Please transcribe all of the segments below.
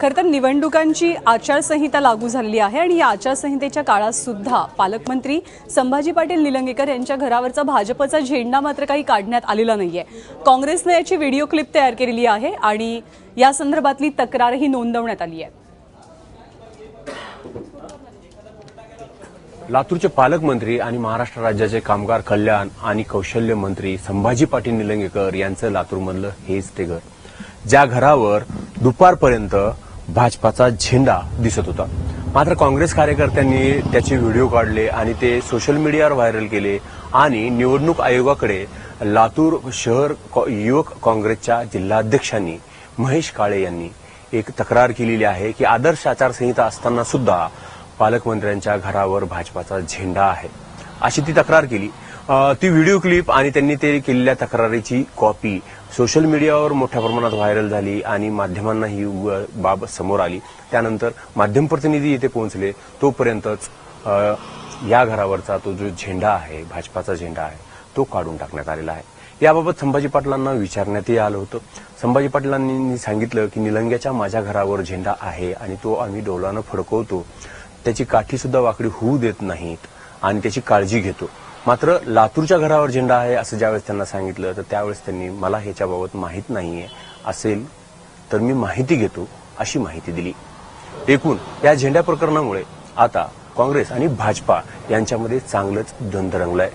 खरं तर निवडणुकांची आचारसंहिता लागू झालेली आहे आणि या आचारसंहितेच्या काळात सुद्धा पालकमंत्री संभाजी पाटील निलंगेकर यांच्या घरावरचा भाजपचा झेंडा मात्र काही काढण्यात आलेला नाहीये. काँग्रेसनं याची व्हिडिओ क्लिप तयार केलेली आहे आणि या संदर्भातली तक्रारही नोंदवण्यात आली आहे. लातूरचे पालकमंत्री आणि महाराष्ट्र राज्याचे कामगार कल्याण आणि कौशल्य मंत्री संभाजी पाटील निलंगेकर यांचं लातूरमधलं हेच ते घर. ज्या घरावर दुपारपर्यंत भाजपाचा झेंडा दिसत होता. मात्र काँग्रेस कार्यकर्त्यांनी त्याचे व्हिडिओ काढले आणि ते सोशल मीडियावर व्हायरल केले आणि निवडणूक आयोगाकडे लातूर शहर कॉ- युवक काँग्रेसच्या जिल्हाध्यक्षांनी महेश काळे यांनी एक तक्रार केलेली आहे की आदर्श आचारसंहिता असताना सुद्धा पालकमंत्र्यांच्या घरावर भाजपाचा झेंडा आहे. अशी ती तक्रार केली. ती व्हिडिओ क्लिप आणि त्यांनी ते केलेल्या तक्रारीची कॉपी. सोशल मीडियावर मोठ्या प्रमाणात व्हायरल झाली आणि माध्यमांना ही व- बाब समोर आली. त्यानंतर माध्यम प्रतिनिधी येथे पोहोचले. तोपर्यंतच या घरावरचा तो जो झेंडा आहे भाजपाचा झेंडा आहे तो काढून टाकण्यात आलेला आहे. याबाबत संभाजी पाटलांना विचारण्यातही आलं होतं. संभाजी पाटलांनी सांगितलं की निलंग्याच्या माझ्या घरावर झेंडा आहे आणि तो आम्ही डोलानं फडकवतो. त्याची काठी सुद्धा वाकडी होऊ देत नाहीत आणि त्याची काळजी घेतो. मात्र लातूरच्या घरावर झेंडा आहे असं ज्यावेळेस त्यांना सांगितलं तर त्यावेळेस त्यांनी मला ह्याच्याबाबत माहीत नाहीये असेल तर मी माहिती घेतो अशी माहिती दिली. एकूण या झेंड्या प्रकरणामुळे आता काँग्रेस आणि भाजपा यांच्यामध्ये चांगलंच द्वंद्व रंगलंय.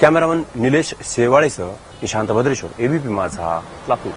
कॅमेरामन निलेश शेवाळेसह निशांत भद्रेश्वर एबीपी माझा लातूर.